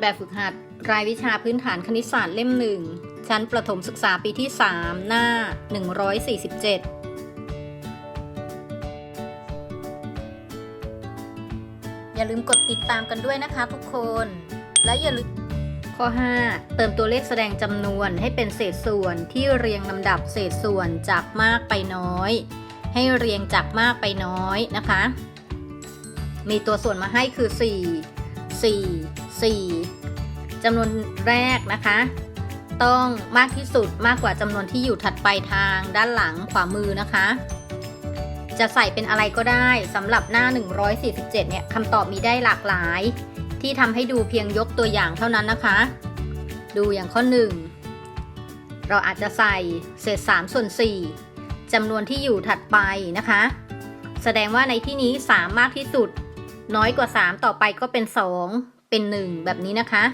แบบฝึกหัด รายวิชาพื้นฐานคณิตศาสตร์เล่มหนึ่ง ชั้นประถมศึกษาปีที่ 3 หน้า 147อย่าลืมกดติดตามกันด้วยนะคะทุกคน และอย่าลืมข้อ 5 เติมตัวเลขแสดงจำนวนให้เป็นเศษส่วนที่เรียงลำดับเศษส่วนจากมากไปน้อย ให้เรียงจากมากไปน้อยนะคะ มีตัวส่วนมาให้คือ 4 4 4จำนวนแรกนะคะ ต้องมากที่สุดมากกว่าจำนวนที่อยู่ถัดไปทางด้านหลังขวามือนะคะ จะใส่เป็นอะไรก็ได้สำหรับหน้า 147 เนี่ยคำตอบมีได้หลากหลาย ที่ทำให้ดูเพียงยกตัวอย่างเท่านั้นนะคะ ดูอย่างข้อ 1 เราอาจจะใส่เศษ3ส่วน4จำนวนที่อยู่ถัดไปนะคะ แสดงว่าในที่นี้ 3 มากที่สุดน้อยกว่า 3 ต่อไปก็เป็น 2 เป็น 1 แบบนี้นะคะ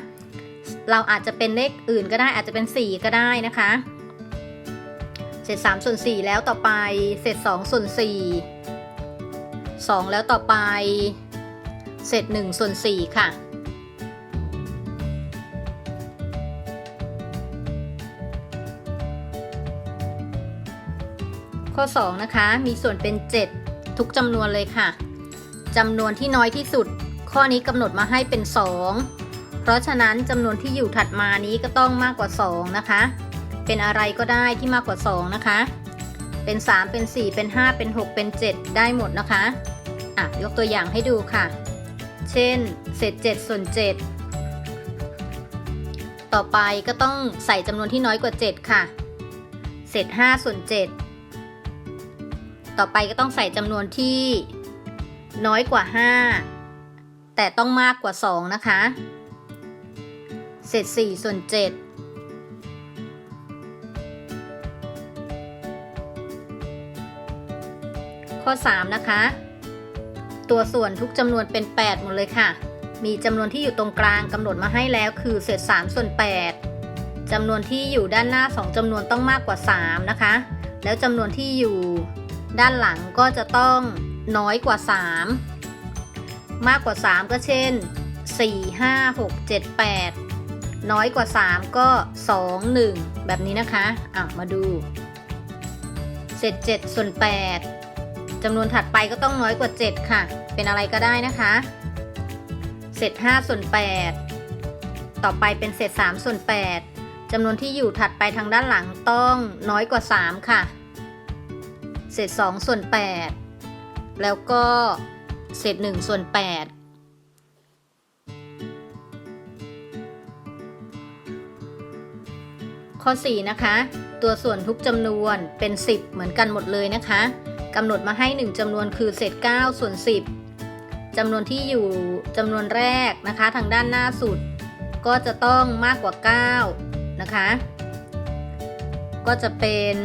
เราอาจจะเป็นเลขอื่นก็ได้อาจจะเป็น 4 ก็ได้นะคะ เศษ3ส่วน4แล้วต่อไป เศษ2ส่วน4 2 แล้วต่อไป เศษ1ส่วน4ค่ะข้อ 2 นะคะ มีส่วนเป็น 7 ทุกจำนวนเลยค่ะจำนวนที่น้อยที่สุด ข้อนี้กำหนดมาให้เป็น 2 เพราะฉะนั้นจำนวนที่อยู่ถัดมานี้ก็ต้องมากกว่า 2 นะคะ เป็นอะไรก็ได้ที่มากกว่า 2 นะคะ เป็น 3 เป็น 4 เป็น 5 เป็น 6 เป็น 7 ได้หมดนะคะอะยกตัวอย่างให้ดูค่ะ เช่น เศษ 7 ส่วน 7 ต่อไปก็ต้องใส่จำนวนที่น้อยกว่า 7 ค่ะ เศษ 5 ส่วน 7 ต่อไปก็ต้องใส่จำนวนที่น้อยกว่า 5 แต่ต้องมากกว่า 2 นะคะ เศษ4ส่วน 7ข้อ 3 นะคะ ตัวส่วนทุกจำนวนเป็น 8 หมดเลยค่ะ มีจำนวนที่อยู่ตรงกลางกำหนดมาให้แล้วคือเศษ 3 ส่วน 8จำนวนที่อยู่ด้านหน้า 2จำนวนต้องมากกว่า 3 นะคะ แล้วจำนวนที่อยู่ด้านหลังก็จะต้องน้อยกว่า 3 มากกว่า 3 ก็เช่น 4 5 6 7 8 น้อยกว่า 3 ก็ 2 1 แบบนี้นะคะอะมาดูเศษ7ส่วน 8จำนวนถัดไปก็ต้องน้อยกว่า 7 ค่ะ เป็นอะไรก็ได้นะคะเศษ5ส่วน 8 ต่อไปเป็นเศษ3ส่วน 8จำนวนที่อยู่ถัดไปทางด้านหลังต้องน้อยกว่า 3 ค่ะ เศษ2ส่วน 8 แล้วก็ เศษ1ส่วน8ข้อ 4 นะคะ ตัวส่วนทุกจำนวนเป็น 10 เหมือนกันหมดเลยนะคะกำหนดมาให้ 1จำนวนคือเศษ 9 ส่วน 10จำนวนที่อยู่จำนวนแรกนะคะ ทางด้านหน้าสุด ก็จะต้องมากกว่า 9 นะคะ ก็จะเป็น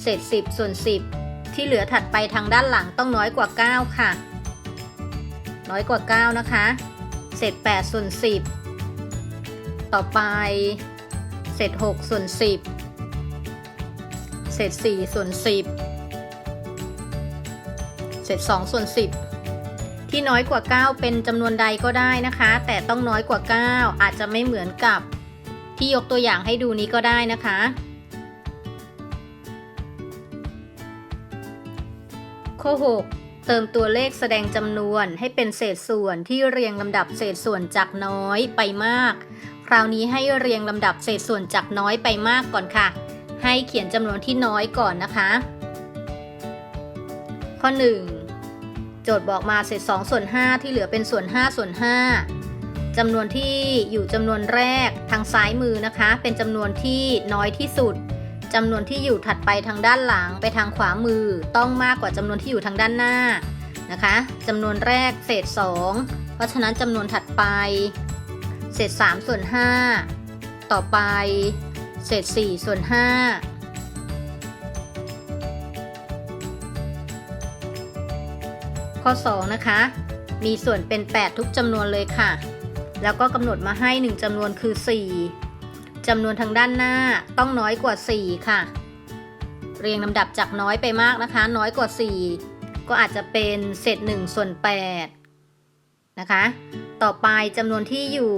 เศษ 10 ส่วน 10 ที่เหลือถัดไปทางด้านหลังต้องน้อยกว่า 9 ค่ะ น้อยกว่า 9 นะคะ เศษ8ส่วน10 ต่อไป เศษ6ส่วน10 เศษ4ส่วน10 เศษ2ส่วน10 ที่น้อยกว่า 9 เป็นจำนวนใดก็ได้นะคะ แต่ต้องน้อยกว่า 9 อาจจะไม่เหมือนกับที่ยกตัวอย่างให้ดูนี้ก็ได้นะคะข้อ6 เติมตัวเลขแสดงจำนวนให้เป็นเศษส่วนที่เรียงลำดับเศษส่วนจากน้อยไปมาก คราวนี้ให้เรียงลำดับเศษส่วนจากน้อยไปมากก่อนค่ะ ให้เขียนจำนวนที่น้อยก่อนนะคะ ข้อ 1 โจทย์บอกมาเศษ2ส่วน5ที่เหลือเป็นส่วน5ส่วน5จำนวนที่อยู่จำนวนแรกทางซ้ายมือนะคะ เป็นจำนวนที่น้อยที่สุด จำนวนที่อยู่ถัดไปทางด้านหลังไปทางขวามือ ต้องมากกว่าจำนวนที่อยู่ทางด้านหน้านะคะจำนวนแรกเศษ 2 เพราะฉะนั้นจำนวนถัดไป เศษ 3 ส่วน 5 ต่อไป เศษ 4 ส่วน 5ข้อ 2 นะคะ มีส่วนเป็น 8 ทุกจำนวนเลยค่ะ แล้วก็กำหนดมาให้ 1จำนวนคือ 4 จำนวนทางด้านหน้าต้องน้อยกว่า 4 ค่ะ เรียงลำดับจากน้อยไปมากนะคะ น้อยกว่า 4 ก็อาจจะเป็นเศษ1ส่วน8นะคะ ต่อไปจำนวนที่อยู่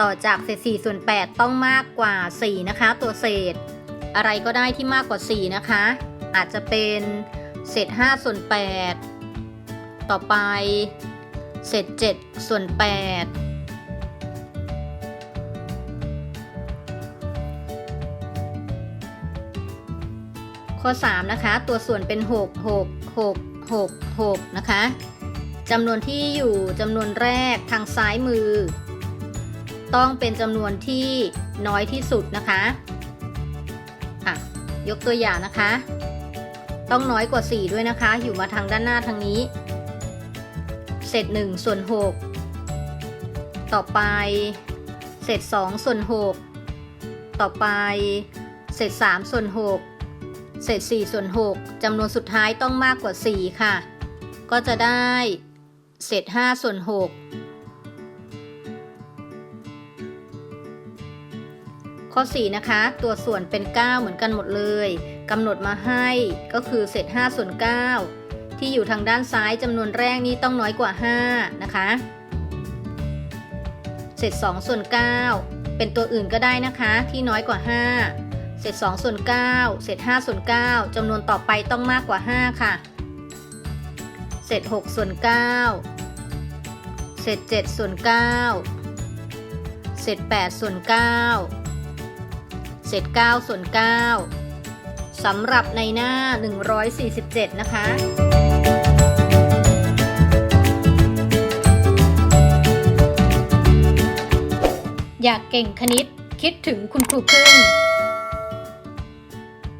ต่อจากเศษ4ส่วน8ต้องมากกว่า 4 นะคะ ตัวเศษ อะไรก็ได้ที่มากกว่า 4 นะคะ อาจจะเป็นเศษ5ส่วน8ต่อไปเศษ7ส่วน8 ข้อ 3 นะคะ ตัวส่วนเป็น 6 6 6 6 6 นะคะจำนวนที่อยู่จำนวนแรกทางซ้ายมือ ต้องเป็นจำนวนที่น้อยที่สุดนะคะอะยกตัวอย่างนะคะ ต้องน้อยกว่า 4 ด้วยนะคะ อยู่มาทางด้านหน้าทางนี้ เศษ1ส่วน 6 ต่อไป เศษ2ส่วน 6 ต่อไป เศษ3ส่วน 6 เศษ4ส่วน6จำนวนสุดท้ายต้องมากกว่า 4 ค่ะ ก็จะได้เศษ5ส่วน6ข้อ 4 นะคะ ตัวส่วนเป็น 9 เหมือนกันหมดเลยกำหนดมาให้ก็คือเศษ5ส่วน9ที่อยู่ทางด้านซ้ายจำนวนแรกนี้ต้องน้อยกว่า 5 นะคะ เศษ2ส่วน9เป็นตัวอื่นก็ได้นะคะที่น้อยกว่า 5 เศษ2ส่วน9เศษ5ส่วน9จำนวนต่อไปต้องมากกว่า 5 ค่ะ เศษ6ส่วน9เศษ7ส่วน9เศษ8ส่วน9เศษ9ส่วน9สำหรับในหน้า 147 นะคะอยากเก่งคณิตคิดถึงคุณครูพึ่ง